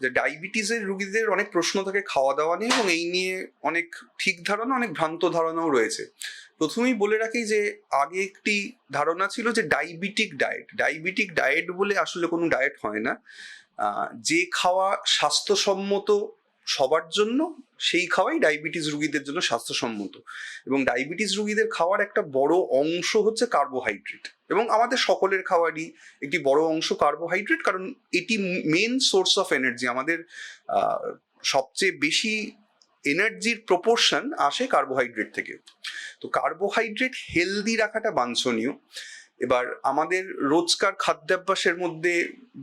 যে ডায়াবেটিসের রুগীদের অনেক প্রশ্ন থাকে খাওয়া দাওয়া নিয়ে এবং এই নিয়ে অনেক ঠিক ধারণা, অনেক ভ্রান্ত ধারণাও রয়েছে। প্রথমেই বলে রাখি যে আগে একটি ধারণা ছিল যে ডায়াবেটিক ডায়েট ডায়াবেটিক ডায়েট বলে আসলে কোনো ডায়েট হয় না। যে খাওয়া স্বাস্থ্যসম্মত সবার জন্য সেই খাওয়াই ডায়াবেটিস রুগীদের জন্য স্বাস্থ্যসম্মত। এবং ডায়াবেটিস রুগীদের খাওয়ার একটা বড় অংশ হচ্ছে কার্বোহাইড্রেট এবং আমাদের সকলের খাওয়ারই একটি বড় অংশ কার্বোহাইড্রেট কারণ এটি মেন সোর্স অফ এনার্জি আমাদের সবচেয়ে বেশি এনার্জির প্রপোর্শন আসে কার্বোহাইড্রেট থেকে। তো কার্বোহাইড্রেট হেলদি রাখাটা বাঞ্ছনীয়। এবার আমাদের রোজকার খাদ্যাভ্যাসের মধ্যে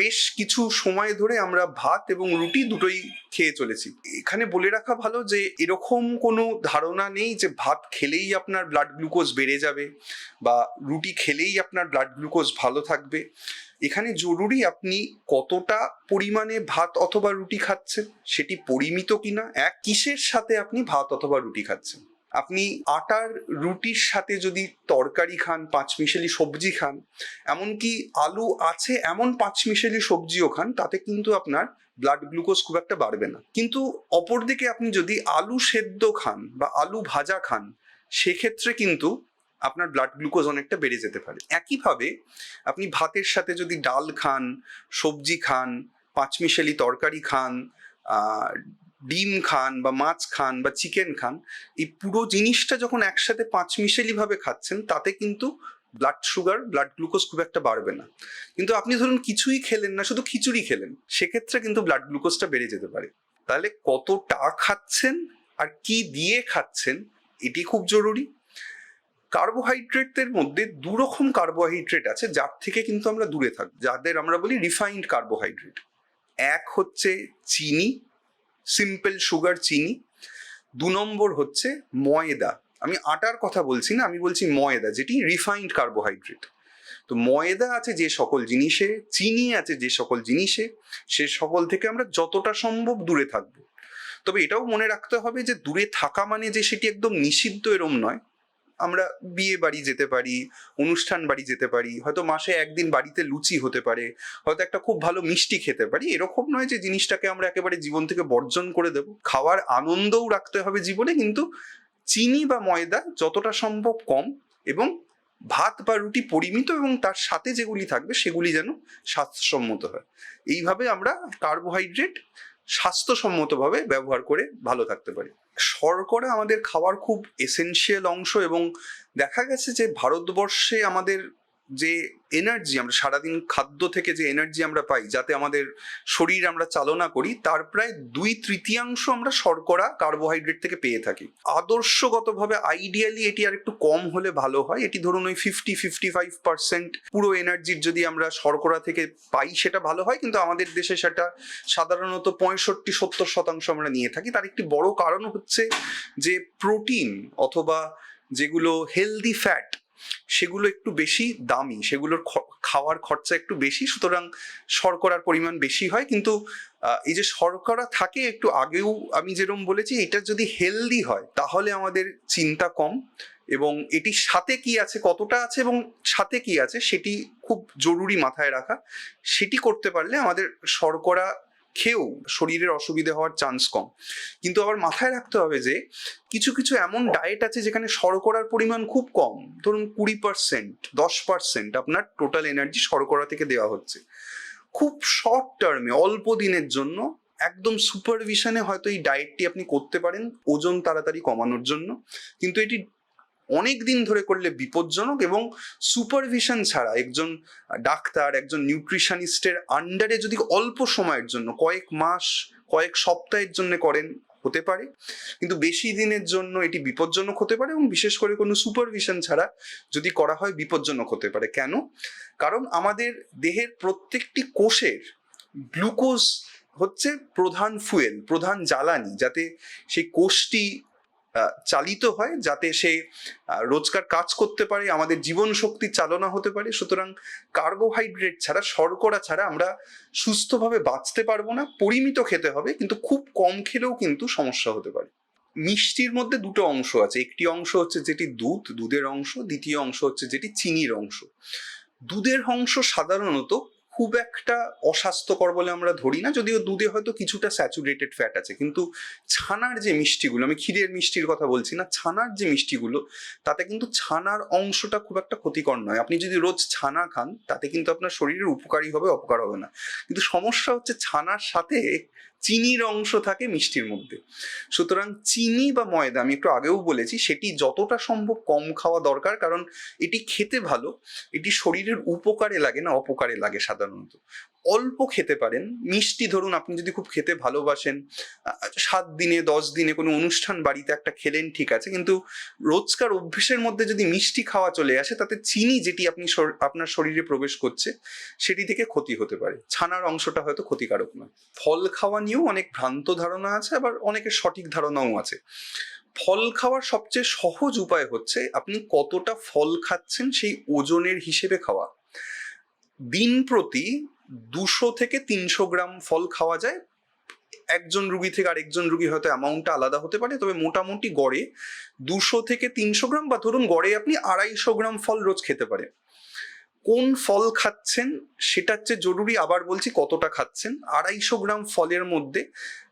বেশ কিছু সময় ধরে আমরা ভাত এবং রুটি দুটোই খেয়ে চলেছি। এখানে বলে রাখা ভালো যে, এরকম কোনো ধারণা নেই যে, ভাত খেলেই আপনার ব্লাড গ্লুকোজ বেড়ে যাবে বা রুটি খেলেই আপনার ব্লাড গ্লুকোজ ভালো থাকবে। এখানে জরুরি আপনি কতটা পরিমাণে ভাত অথবা রুটি খাচ্ছেন, সেটি পরিমিত কিনা, এক কিসের সাথে আপনি ভাত অথবা রুটি খাচ্ছেন। আপনি আটার রুটির সাথে যদি তরকারি খান পাঁচমিশালি সবজি খান, এমনকি আলু আছে এমন পাঁচমিশালি সবজিও খান, তাতে কিন্তু আপনার ব্লাড গ্লুকোজ খুব একটা বাড়বে না। কিন্তু অপরদিকে আপনি যদি আলু সেদ্ধ খান বা আলু ভাজা খান, সেক্ষেত্রে কিন্তু আপনার ব্লাড গ্লুকোজ অনেকটা বেড়ে যেতে পারে। একইভাবে আপনি ভাতের সাথে যদি ডাল খান, সবজি খান পাঁচমিশালি তরকারি খান ডিম খান বা মাছ খান বা চিকেন খান, এই পুরো জিনিসটা যখন একসাথে পাঁচমিশালি ভাবে খাচ্ছেন, তাতে কিন্তু ব্লাড সুগার ব্লাড গ্লুকোজ খুব একটা বাড়বে না। কিন্তু আপনি ধরুন কিছুই খেলেন না, শুধু খিচুড়ি খেলেন, সেক্ষেত্রে কিন্তু ব্লাড গ্লুকোজটা বেড়ে যেতে পারে। তাহলে কতটা খাচ্ছেন আর কি দিয়ে খাচ্ছেন, এটি খুব জরুরি। কার্বোহাইড্রেটের মধ্যে দু রকম কার্বোহাইড্রেট আছে, যার থেকে কিন্তু আমরা দূরে থাকব। যাদের আমরা বলি রিফাইন্ড কার্বোহাইড্রেট এক হচ্ছে চিনি সিম্পল সুগার চিনি। দু নম্বর হচ্ছে ময়দা। আমি আটার কথা বলছি না, আমি বলছি ময়দা, যেটি রিফাইন্ড কার্বোহাইড্রেট তো ময়দা আছে যে সকল জিনিসে, চিনি আছে যে সকল জিনিসে, সে সকল থেকে আমরা যতটা সম্ভব দূরে থাকব। তবে এটাও মনে রাখতে হবে যে দূরে থাকা মানে যে সেটি একদম নিষিদ্ধ এরম নয়। আমরা বিয়ে বাড়ি যেতে পারি, অনুষ্ঠান বাড়ি যেতে পারি, হয়তো মাসে একদিন বাড়িতে লুচি হতে পারে, হয়তো একটা খুব ভালো মিষ্টি খেতে পারি, এরকম নয় যে জিনিসটাকে আমরা একেবারে জীবন থেকে বর্জন করে দেব। খাওয়ার আনন্দও রাখতে হবে জীবনে, কিন্তু চিনি বা ময়দা যতটা সম্ভব কম এবং ভাত বা রুটি পরিমিত এবং তার সাথে যেগুলি থাকবে সেগুলি যেন স্বাস্থ্যসম্মত হয়। এইভাবে আমরা কার্বোহাইড্রেট স্বাস্থ্যসম্মতভাবে ব্যবহার করে ভালো থাকতে পারি। শর্করা আমাদের খাওয়ার খুব এসেনশিয়াল অংশ এবং দেখা গেছে যে ভারতবর্ষে আমাদের যে এনার্জি আমরা সারাদিন খাদ্য থেকে যে এনার্জি আমরা পাই, যাতে আমাদের শরীর আমরা চালনা করি, তার প্রায় দুই তৃতীয়াংশ আমরা শর্করা কার্বোহাইড্রেট থেকে পেয়ে থাকি। আদর্শগতভাবে আইডিয়ালি এটি আর একটু কম হলে ভালো হয়। এটি ধরুন ওই ফিফটি ফিফটি ফাইভ পার্সেন্ট পুরো এনার্জির যদি আমরা শর্করা থেকে পাই, সেটা ভালো হয়। কিন্তু আমাদের দেশে সেটা সাধারণত পঁয়ষট্টি, সত্তর শতাংশ আমরা নিয়ে থাকি। তার একটি বড় কারণ হচ্ছে যে প্রোটিন অথবা যেগুলো হেলদি ফ্যাট সেগুলো একটু বেশি দামি, সেগুলোর খাওয়ার খরচা একটু বেশি, সুতরাং শর্করার পরিমাণ বেশি হয়। কিন্তু এই যে শর্করা থাকে একটু আগেও আমি যেরকম বলেছি, এটা যদি হেলদি হয়, তাহলে আমাদের চিন্তা কম। এবং এটির সাথে কি আছে, কতটা আছে এবং সাথে কি আছে, সেটি খুব জরুরি মাথায় রাখা। সেটি করতে পারলে আমাদের শর্করা খেয়েও শরীরের অসুবিধে হওয়ার চান্স কম। কিন্তু আবার মাথায় রাখতে হবে যে, কিছু কিছু এমন ডায়েট আছে যেখানে শর্করার পরিমাণ খুব কম। ধরুন কুড়ি পার্সেন্ট দশ পার্সেন্ট আপনার টোটাল এনার্জি শর্করা থেকে দেওয়া হচ্ছে। খুব শর্ট টার্মে অল্প দিনের জন্য একদম সুপারভিশনে হয়তো এই ডায়েটটি আপনি করতে পারেন, ওজন তাড়াতাড়ি কমানোর জন্য। কিন্তু এটি অনেক দিন ধরে করলে বিপজ্জনক এবং সুপারভিশন ছাড়া একজন ডাক্তার, একজন নিউট্রিশনিস্টের আন্ডারে যদি অল্প সময়ের জন্য, কয়েক মাস, কয়েক সপ্তাহের জন্য করেন, হতে পারে। কিন্তু বেশি দিনের জন্য এটি বিপজ্জনক হতে পারে এবং বিশেষ করে কোনো সুপারভিশন ছাড়া যদি করা হয়, বিপজ্জনক হতে পারে। কেন? কারণ আমাদের দেহের প্রত্যেকটি কোষের গ্লুকোজ হচ্ছে প্রধান ফুয়েল প্রধান জ্বালানি, যাতে সেই কোষটি চালিত হয় যাতে সে রোজকার কাজ করতে পারে, আমাদের জীবন শক্তি চালনা হতে পারে। সুতরাং কার্বোহাইড্রেট ছাড়া, শর্করা ছাড়া আমরা সুস্থভাবে বাঁচতে পারব না, পরিমিত খেতে হবে, কিন্তু খুব কম খেলেও কিন্তু সমস্যা হতে পারে। মিষ্টির মধ্যে দুটো অংশ আছে। একটি অংশ হচ্ছে যেটি দুধ, দুধের অংশ। দ্বিতীয় অংশ হচ্ছে যেটি চিনির অংশ। দুধের অংশ সাধারণত খুব একটা অস্বাস্থ্যকর বলে আমরা ধরি না, যদিও দুধে হয়তো কিছুটা স্যাচুরেটেড ফ্যাট আছে। কিন্তু ছানার যে মিষ্টিগুলো, আমি ক্ষীরের মিষ্টির কথা বলছি না, ছানার যে মিষ্টিগুলো, তাতে কিন্তু ছানার অংশটা খুব একটা ক্ষতিকর নয়। আপনি যদি রোজ ছানা খান, তাতে কিন্তু আপনার শরীরের উপকারী হবে, অপকার হবে না। কিন্তু সমস্যা হচ্ছে ছানার সাথে চিনির অংশ থাকে মিষ্টির মধ্যে। সুতরাং চিনি বা ময়দা, আমি একটু আগেও বলেছি, সেটি যতটা সম্ভব কম খাওয়া দরকার, কারণ এটি খেতে ভালো, এটি শরীরের উপকারে লাগে না, অপকারে লাগে সাধারণত। অল্প খেতে পারেন। মিষ্টি ধরুন, আপনি যদি খুব খেতে ভালোবাসেন সাত দিনে, দশ দিনে কোনো অনুষ্ঠান বাড়িতে একটা খেলেন, ঠিক আছে। কিন্তু রোজকার অভ্যেসের মধ্যে যদি মিষ্টি খাওয়া চলে আসে, তাতে চিনি যেটি আপনি আপনার শরীরে প্রবেশ করছে, সেটি থেকে ক্ষতি হতে পারে। ছানার অংশটা হয়তো ক্ষতিকারক নয়। ফল খাওয়া নিয়েও অনেক ভ্রান্ত ধারণা আছে, আবার অনেকের সঠিক ধারণাও আছে। ফল খাওয়ার সবচেয়ে সহজ উপায় হচ্ছে, আপনি কতটা ফল খাচ্ছেন সেই ওজনের হিসেবে খাওয়া। দিন প্রতি দুশো থেকে তিনশো গ্রাম ফল খাওয়া যায়। একজন রুগী থেকে আরেকজন রুগী হয়তো অ্যামাউন্টটা আলাদা হতে পারে, তবে মোটামুটি গড়ে দুশো থেকে তিনশো গ্রাম বা ধরুন গড়ে আপনি আড়াইশো গ্রাম ফল রোজ খেতে পারেন। কোন ফল খাচ্ছেন সেটা হচ্ছে জরুরি আবার বলছি কতটা খাচ্ছেন। আড়াইশো গ্রাম ফলের মধ্যে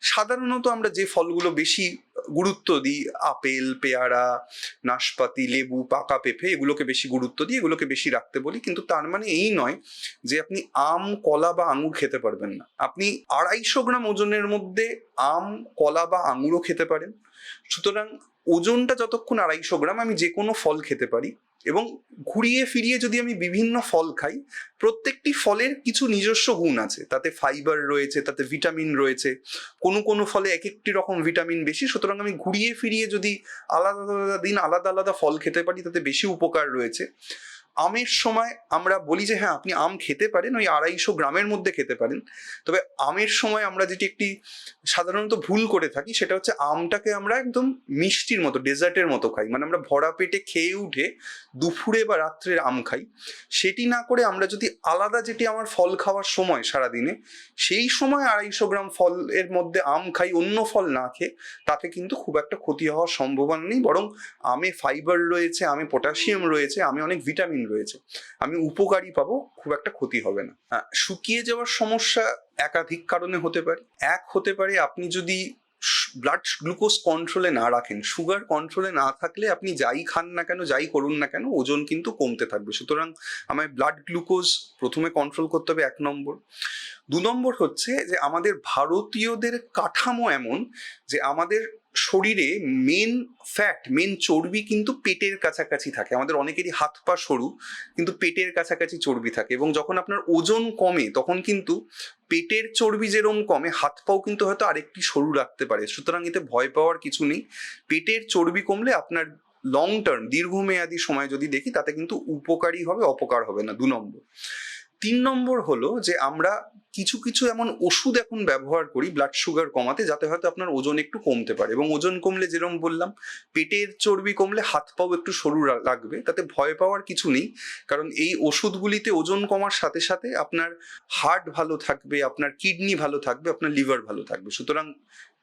সাধারণত আমরা যে ফলগুলো বেশি গুরুত্ব দিই, আপেল, পেয়ারা, নাশপাতি, লেবু, পাকা পেঁপে, এগুলোকে বেশি গুরুত্ব দিই, এগুলোকে বেশি রাখতে বলি। কিন্তু তার মানে এই নয় যে আপনি আম, কলা বা আঙুর খেতে পারবেন না। আপনি আড়াইশো গ্রাম ওজনের মধ্যে আম, কলা বা আঙুরও খেতে পারেন। সুতরাং ওজনটা যতক্ষণ আড়াইশো গ্রাম, আমি যে কোনো ফল খেতে পারি। এবং ঘুরিয়ে ফিরিয়ে যদি আমি বিভিন্ন ফল খাই, প্রত্যেকটি ফলের কিছু নিজস্ব গুণ আছে। তাতে ফাইবার রয়েছে, তাতে ভিটামিন রয়েছে। কোনো কোনো ফলে এক একটি রকম ভিটামিন বেশি, সুতরাং আমি ঘুরিয়ে ফিরিয়ে যদি আলাদা আলাদা দিন আলাদা আলাদা ফল খেতে পারি, তাতে বেশি উপকার রয়েছে। আমের সময় আমরা বলি যে হ্যাঁ আপনি আম খেতে পারেন, ওই আড়াইশো গ্রামের মধ্যে খেতে পারেন। তবে আমের সময় আমরা যেটি একটি সাধারণত ভুল করে থাকি, সেটা হচ্ছে আমটাকে আমরা একদম মিষ্টির মতো, ডেজার্টের মতো খাই। মানে আমরা ভরা পেটে খেয়ে উঠে দুপুরে বা রাত্রের আম খাই। সেটি না করে আমরা যদি আলাদা যেটি আমার ফল খাওয়ার সময় সারাদিনে, সেই সময় আড়াইশো গ্রাম ফল এর মধ্যে আম খাই, অন্য ফল না খেয়ে, তাতে কিন্তু খুব একটা ক্ষতি হওয়ার সম্ভাবনা নেই। বরং আমে ফাইবার রয়েছে, আমে পটাশিয়াম রয়েছে, আমে অনেক ভিটামিন রয়েছে। আমি উপকারী পাবো, খুব একটা ক্ষতি হবে না। শুকিয়ে যাওয়ার সমস্যা একাধিক কারণে হতে পারে। এক হতে পারে আপনি যদি ব্লাড গ্লুকোজ কন্ট্রোলে না রাখেন সুগার কন্ট্রোলে না থাকলে আপনি যাই খান না কেন, যাই করুন না কেন, ওজন কিন্তু কমতে থাকবে। সুতরাং আমায় ব্লাড গ্লুকোজ প্রথমে কন্ট্রোল করতে হবে এক নম্বর। দু নম্বর হচ্ছে যে আমাদের ভারতীয়দের কাঠামো এমন যে আমাদের শরীরে মেন ফ্যাট মেন চর্বি কিন্তু পেটের কাছাকাছি থাকে। আমাদের অনেকেরই হাত পা সরু, কিন্তু পেটের কাছাকাছি চর্বি থাকে এবং যখন আপনার ওজন কমে, তখন কিন্তু পেটের চর্বি যেরম কমে, হাত পাও কিন্তু হয়তো আরেকটি সরু রাখতে পারে। সুতরাং এতে ভয় পাওয়ার কিছু নেই। পেটের চর্বি কমলে আপনার লং টার্ম দীর্ঘমেয়াদী সময় যদি দেখি, তাতে কিন্তু উপকারী হবে, অপকার হবে না। দু নম্বর। তিন নম্বর হলো যে আমরা কিছু কিছু এমন ওষুধ এখন ব্যবহার করি ব্লাড সুগার কমাতে, যাতে হয়তো আপনার ওজন একটু কমতে পারে। এবং ওজন কমলে যেরকম বললাম, পেটের চর্বি কমলে হাত পাও একটু সরু লাগবে, তাতে ভয় পাওয়ার কিছু নেই। কারণ এই ওষুধগুলিতে ওজন কমার সাথে সাথে আপনার হার্ট ভালো থাকবে, আপনার কিডনি ভালো থাকবে, আপনার লিভার ভালো থাকবে। সুতরাং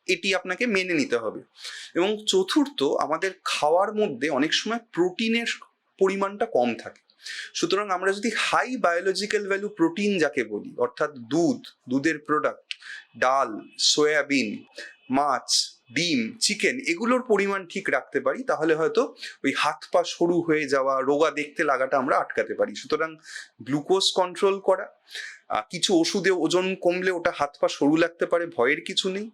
এটি আপনাকে মেনে নিতে হবে। এবং চতুর্থ, আমাদের খাওয়ার মধ্যে অনেক সময় প্রোটিনের পরিমাণটা কম থাকে। সুতরাং আমরা যদি হাই বায়োলজিক্যাল ভ্যালু প্রোটিন যাকে বলি, অর্থাৎ দুধ, দুধের প্রোডাক্ট ডাল, সয়াবিন, মাছ, ডিম চিকেন এগুলোর পরিমাণ ঠিক রাখতে পারি, তাহলে হয়তো ওই হাত পা সরু হয়ে যাওয়া, রোগা দেখতে লাগাটা আমরা আটকাতে পারি। সুতরাং গ্লুকোজ কন্ট্রোল করা কিছু ওষুধে ওজন কমলে ওটা হাত পা সরু লাগতে পারে, ভয়ের কিছু নেই।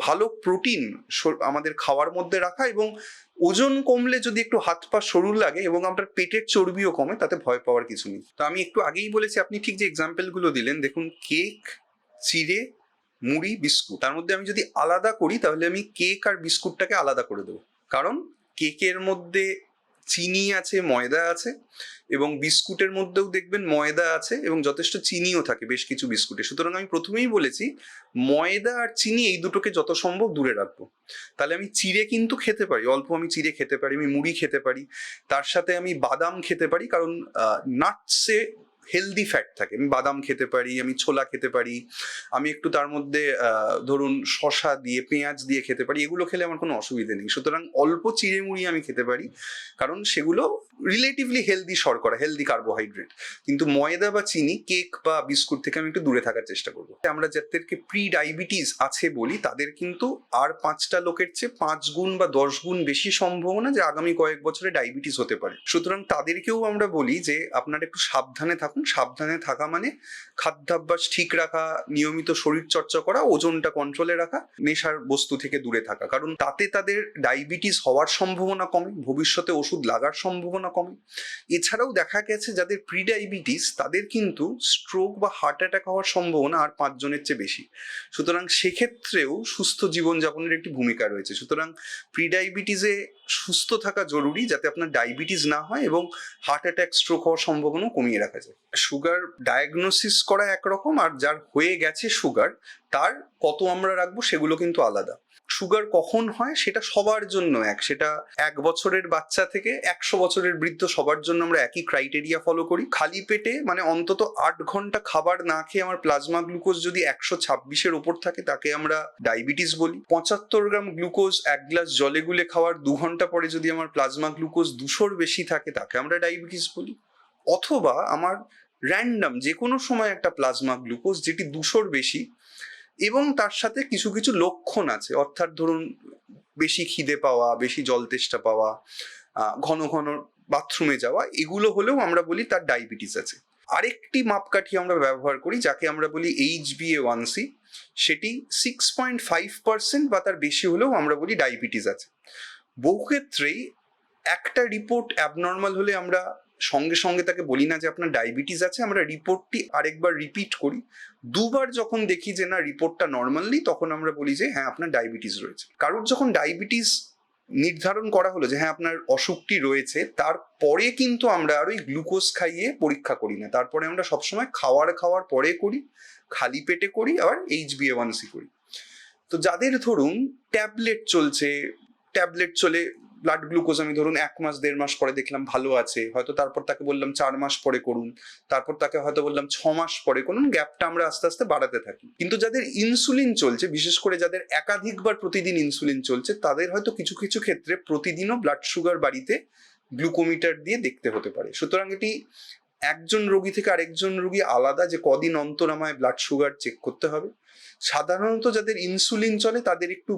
ভালো প্রোটিন আমাদের খাওয়ার মধ্যে রাখা এবং ওজন কমলে যদি একটু হাত পা সরু লাগে এবং আপনার পেটের চর্বিও কমে, তাতে ভয় পাওয়ার কিছু নেই। তো আমি একটু আগেই বলেছি, আপনি ঠিক যে এক্সাম্পলগুলো দিলেন, দেখুন কেক চিড়ে, মুড়ি, বিস্কুট। তার মধ্যে আমি যদি আলাদা করি, তাহলে আমি কেক আর বিস্কুটটাকে আলাদা করে দেবো। কারণ কেকের মধ্যে চিনি আছে, ময়দা আছে এবং বিস্কুটের মধ্যেও দেখবেন ময়দা আছে এবং যথেষ্ট চিনিও থাকে, বেশ কিছু বিস্কুটে। সুতরাং আমি প্রথমেই বলেছি, ময়দা আর চিনি এই দুটোকে যত সম্ভব দূরে রাখব। তাহলে আমি চিড়ে কিন্তু খেতে পারি, অল্প আমি চিড়ে খেতে পারি, আমি মুড়ি খেতে পারি, তার সাথে আমি বাদাম খেতে পারি, কারণ নাটসে হেলদি ফ্যাট থাকে। আমি বাদাম খেতে পারি, আমি ছোলা খেতে পারি, আমি একটু তার মধ্যে ধরুন শশা দিয়ে, পেঁয়াজ দিয়ে খেতে পারি, এগুলো খেলে আমার কোনো অসুবিধে নেই। সুতরাং অল্প চিড়ে মুড়ি আমি খেতে পারি, কারণ সেগুলো রিলেটিভলি হেলদি শর্করা হেলদি কার্বোহাইড্রেট কিন্তু ময়দা বা চিনি, কেক বা বিস্কুট থেকে আমি একটু দূরে থাকার চেষ্টা করব। আমরা যাদেরকে প্রি ডায়াবেটিস আছে বলি, তাদের কিন্তু আর পাঁচটা লোকের চেয়ে পাঁচ গুণ বা দশ গুণ বেশি সম্ভাবনা যে আগামী কয়েক বছরে ডায়াবেটিস হতে পারে। সুতরাং তাদেরকেও আমরা বলি যে, আপনারা একটু সাবধানে থাকুন। সাবধানে থাকা মানে খাদ্যাভ্যাস ঠিক রাখা, নিয়মিত শরীর চর্চা করা, ওজনটা কন্ট্রোলে রাখা, নেশার বস্তু থেকে দূরে থাকা। কারণ তাতে তাদের ডায়াবেটিস হওয়ার সম্ভাবনা কমে, ভবিষ্যতে ওষুধ লাগার সম্ভাবনা কমে। এছাড়াও দেখা গেছে, যাদের প্রি ডায়াবেটিস তাদের কিন্তু স্ট্রোক বা হার্ট অ্যাটাক হওয়ার সম্ভাবনা আর পাঁচজনের চেয়ে বেশি। সুতরাং সেক্ষেত্রেও সুস্থ জীবনযাপনের একটি ভূমিকা রয়েছে। সুতরাং প্রি ডায়াবেটিসে সুস্থ থাকা জরুরি, যাতে আপনার ডায়াবেটিস না হয় এবং হার্ট অ্যাটাক স্ট্রোক হওয়ার সম্ভাবনাও কমিয়ে রাখা যায়। সুগার ডায়াগনোসিস করা একরকম আর যার হয়ে গেছে সুগার তার কত আমরা রাখব সেগুলো কিন্তু আলাদা। সুগার কখন হয় সেটা সবার জন্য এক, সেটা এক বছরের বাচ্চা থেকে একশো বছরের বৃদ্ধ সবার জন্য আমরা একই ক্রাইটেরিয়া ফলো করি। খালি পেটে মানে অন্তত আট ঘণ্টা খাবার না খেয়ে আমার প্লাজমা গ্লুকোজ যদি একশো ছাব্বিশের ওপর থাকে তাকে আমরা ডায়াবেটিস বলি। পঁচাত্তর গ্রাম গ্লুকোজ এক গ্লাস জলে গুলে খাওয়ার দু ঘণ্টা পরে যদি আমার প্লাজমা গ্লুকোজ দুশোর বেশি থাকে তাকে আমরা ডায়াবেটিস বলি। অথবা আমার র্যান্ডম যে কোনো সময় একটা প্লাজমা গ্লুকোজ যেটি দুশোর বেশি এবং তার সাথে কিছু কিছু লক্ষণ আছে। অর্থাৎ ধরুন, বেশি খিদে পাওয়া, বেশি জল তেষ্টা পাওয়া ঘন ঘন বাথরুমে যাওয়া, এগুলো হলেও আমরা বলি তার ডায়াবেটিস আছে। আরেকটি মাপকাঠি আমরা ব্যবহার করি, যাকে আমরা বলি H B A one C সেটি সিক্স পয়েন্ট ফাইভ পার্সেন্ট বা তার বেশি হলেও আমরা বলি ডায়াবেটিস আছে। বহু ক্ষেত্রেই একটা রিপোর্ট অ্যাবনর্মাল হলে আমরা সঙ্গে সঙ্গে তাকে বলি না যে আপনার ডায়াবেটিস আছে, আমরা রিপোর্টটি আরেকবার রিপিট করি। দুবার যখন দেখি যে না রিপোর্টটা নর্মালি তখন আমরা বলি যে হ্যাঁ আপনার ডায়াবেটিস রয়েছে। কারোর যখন ডায়াবেটিস নির্ধারণ করা হলো যে হ্যাঁ আপনার অসুখটি রয়েছে, তারপরে কিন্তু আমরা আর ওই গ্লুকোজ খাইয়ে পরীক্ষা করি না। তারপরে আমরা সবসময় খাওয়ার খাওয়ার পরে করি, খালি পেটে করি, আবার এইচ বি করি। তো যাদের ধরুন, ট্যাবলেট চলছে, ট্যাবলেট চলে ব্লাড গ্লুকোজ আমি ধরুন এক মাস, দেড় মাস পরে দেখলাম ভালো আছে। হয়তো তারপর তাকে বললাম চার মাস পরে করুন। তারপর তাকে হয়তো বললাম ছ মাস পরে করুন। গ্যাপটা আমরা আস্তে আস্তে বাড়াতে থাকি। কিন্তু যাদের ইনসুলিন চলছে, বিশেষ করে যাদের একাধিকবার প্রতিদিন ইনসুলিন চলছে, তাদের হয়তো কিছু কিছু ক্ষেত্রে প্রতিদিনও ব্লাড সুগার বাড়িতে গ্লুকোমিটার দিয়ে দেখতে হতে পারে। সুতরাং এটি একজন রোগী থেকে আরেকজন রোগী আলাদা যে কদিন অন্তর আমায় ব্লাড সুগার চেক করতে হবে। সাধারণত যাদের ইনসুলিন চলে, তাদের একটু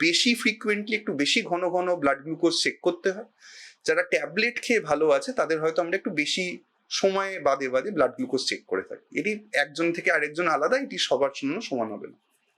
বেশি ফ্রিকুয়েন্টলি একটু বেশি ঘন ঘন ব্লাড গ্লুকোজ চেক করতে হয়। যারা ট্যাবলেট খেয়ে ভালো আছে, তাদের হয়তো আমরা একটু বেশি সময় বাদে বাদে ব্লাড গ্লুকোজ চেক করে থাকি। এটি একজন থেকে আরেকজন আলাদা, এটি সবার জন্য সমান হবে না।